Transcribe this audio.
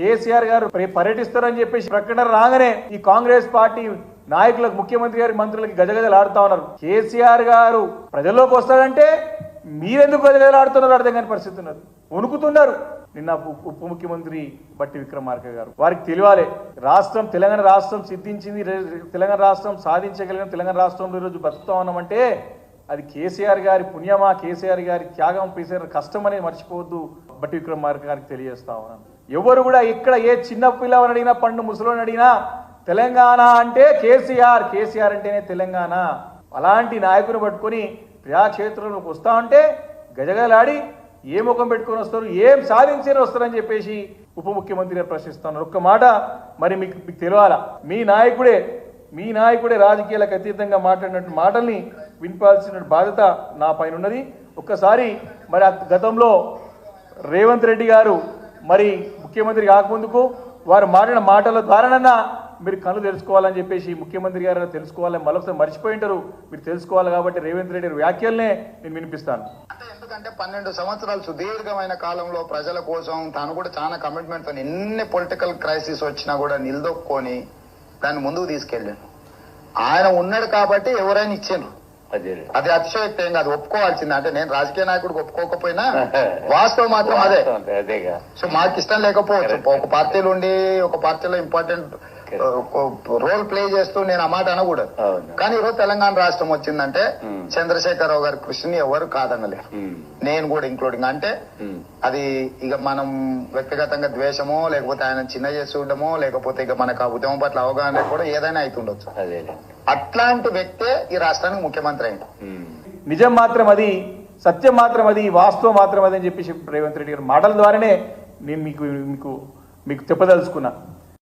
కేసీఆర్ గారు పర్యటిస్తారని చెప్పేసి ప్రకటన రాగానే ఈ కాంగ్రెస్ పార్టీ నాయకులకు ముఖ్యమంత్రి గారి మంత్రులకి గజగజలాడుతా ఉన్నారు. కేసీఆర్ గారు ప్రజల్లోకి వస్తాడంటే మీరెందుకు గజగజలాడుతున్నారు అర్థం కాని పరిస్థితి ఉన్నారు వణుకుతున్నారు. నిన్న ఉప ముఖ్యమంత్రి బట్టి విక్రమార్క గారు. వారికి తెలియాలి రాష్ట్రం తెలంగాణ రాష్ట్రం సిద్ధించింది తెలంగాణ రాష్ట్రం సాధించగలిగిన తెలంగాణ రాష్ట్రంలో ఈరోజు బతుకుతా ఉన్నామంటే అది కేసీఆర్ గారి పుణ్యమా? కేసీఆర్ గారి త్యాగం కేసీఆర్ కష్టం అనేది మర్చిపోవద్దు బట్టి విక్రమార్క గారికి తెలియజేస్తా ఉన్నాను. ఎవరు కూడా ఇక్కడ ఏ చిన్న పిల్లవని అడిగినా పండు ముసలోని అడిగినా తెలంగాణ అంటే కేసీఆర్ కేసీఆర్ అంటేనే తెలంగాణ. అలాంటి నాయకుని పట్టుకొని ప్రజాక్షేత్రంలోకి వస్తా ఉంటే గజగలాడి ఏ ముఖం పెట్టుకొని వస్తారు ఏం సాధించని వస్తారని చెప్పేసి ఉప ముఖ్యమంత్రి గారు ప్రశ్నిస్తున్నారు. ఒక్క మాట మరి మీకు మీకు తెలియాలా మీ నాయకుడే మీ నాయకుడే రాజకీయాలకు అతీతంగా మాట్లాడినట్టు మాటల్ని వినిపాల్సిన బాధ్యత నా పైన ఉన్నది. ఒక్కసారి మరి ఆ గతంలో రేవంత్ రెడ్డి గారు మరి ముఖ్యమంత్రి కాకముందుకు వారు మారిన మాటల ద్వారానన్నా మీరు కళ్ళు తెలుసుకోవాలని చెప్పేసి ముఖ్యమంత్రి గారు తెలుసుకోవాలని మరొకసారి మర్చిపోయి ఉంటారు. మీరు తెలుసుకోవాలి కాబట్టి రేవంత్ రెడ్డి వ్యాఖ్యలనే నేను వినిపిస్తాను. అంటే ఎందుకంటే పన్నెండు సంవత్సరాలు సుదీర్ఘమైన కాలంలో ప్రజల కోసం తాను కూడా చాలా కమిట్మెంట్తో ఎన్ని పొలిటికల్ క్రైసిస్ వచ్చినా కూడా నిలదొక్కుని దాన్ని ముందుకు తీసుకెళ్ళాను. ఆయన ఉన్నాడు కాబట్టి ఎవరైనా ఇచ్చాను అదే. అది అతిశయోక్తి ఏం కాదు ఒప్పుకోవాల్సింది. అంటే నేను రాజకీయ నాయకుడికి ఒప్పుకోకపోయినా వాస్తవం మాత్రం అదే. సో మాకు ఇష్టం లేకపోవచ్చు ఒక పార్టీలో ఉండి ఒక పార్టీలో ఇంపార్టెంట్ రోల్ ప్లే చేస్తూ నేను ఆ మాట అనకూడదు. కానీ ఈరోజు తెలంగాణ రాష్ట్రం వచ్చిందంటే Hmm. చంద్రశేఖరరావు గారి కృషిని ఎవరు కాదనలేరు. ఉమ్, నేను కూడా ఇంక్లూడింగ్ అంటే ఉమ్, అది ఇక మనం వ్యక్తిగతంగా ద్వేషమో లేకపోతే ఆయన చిన్న చేసి చూడడమో లేకపోతే ఇక మనకు ఆ ఉద్యమం పట్ల అవగాహన లేకపోవడం ఏదైనా అవుతుండొచ్చు అట్లాంటి వ్యక్తే ఈ రాష్ట్రానికి ముఖ్యమంత్రి అయింది నిజం మాత్రం అది సత్యం మాత్రం అది వాస్తవం మాత్రం అది అని చెప్పేసి రేవంత్ రెడ్డి గారి మాటల ద్వారానే నేను మీకు మీకు మీకు చెప్పదలుచుకున్నా.